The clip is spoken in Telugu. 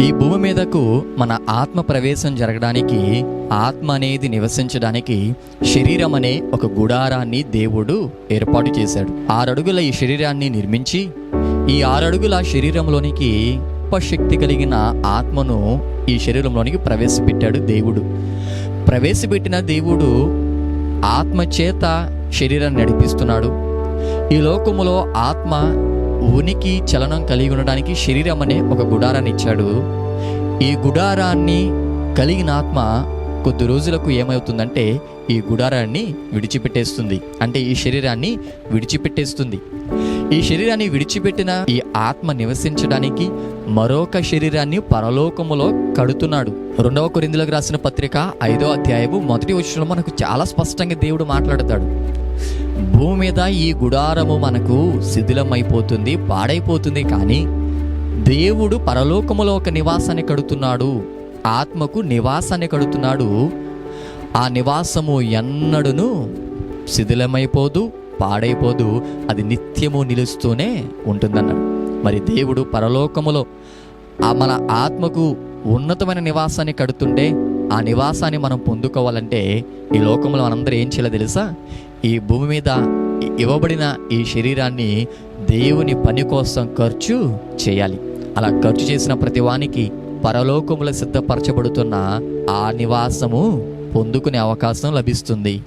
ఈ భూమి మీదకు మన ఆత్మ ప్రవేశం జరగడానికి ఆత్మ అనేది నివసించడానికి శరీరం అనే ఒక గుడారాన్ని దేవుడు ఏర్పాటు చేశాడు. ఆరడుగుల ఈ శరీరాన్ని నిర్మించి ఈ ఆరడుగుల శరీరంలోనికి శక్తి కలిగిన ఆత్మను ఈ శరీరంలోనికి ప్రవేశపెట్టాడు దేవుడు. ప్రవేశపెట్టిన దేవుడు ఆత్మ చేత శరీరాన్ని నడిపిస్తున్నాడు. ఈ లోకములో ఆత్మ ఉనికి చలనం కలిగి ఉండడానికి శరీరం అనే ఒక గుడారాన్ని ఇచ్చాడు. ఈ గుడారాన్ని కలిగిన ఆత్మ కొద్ది రోజులకు ఏమవుతుందంటే ఈ గుడారాన్ని విడిచిపెట్టేస్తుంది. అంటే ఈ శరీరాన్ని విడిచిపెట్టేస్తుంది. ఈ శరీరాన్ని విడిచిపెట్టిన ఈ ఆత్మ నివసించడానికి మరొక శరీరాన్ని పరలోకములో కడుతున్నాడు. రెండవ కొరిందులకు రాసిన పత్రిక ఐదో అధ్యాయము మొదటి వచ్చిన మనకు చాలా స్పష్టంగా దేవుడు మాట్లాడతాడు. భూమి మీద ఈ గుడారము మనకు శిథిలమైపోతుంది పాడైపోతుంది కానీ దేవుడు పరలోకములో ఒక నివాసాన్ని కడుతున్నాడు. ఆత్మకు నివాసాన్ని కడుతున్నాడు. ఆ నివాసము ఎన్నడును శిథిలమైపోదు పాడైపోదు. అది నిత్యము నిలుస్తూనే ఉంటుందన్నాడు. మరి దేవుడు పరలోకములో ఆ మన ఆత్మకు ఉన్నతమైన నివాసాన్ని కడుతుండే ఆ నివాసాన్ని మనం పొందుకోవాలంటే ఈ లోకంలో మనందరూ ఏం చేయాలో తెలుసా? ఈ భూమి మీద ఇవ్వబడిన ఈ శరీరాన్ని దేవుని పని కోసం ఖర్చు చేయాలి. అలా ఖర్చు చేసిన ప్రతి వానికి పరలోకముల సిద్ధపరచబడుతున్న ఆ నివాసము పొందుకునే అవకాశం లభిస్తుంది.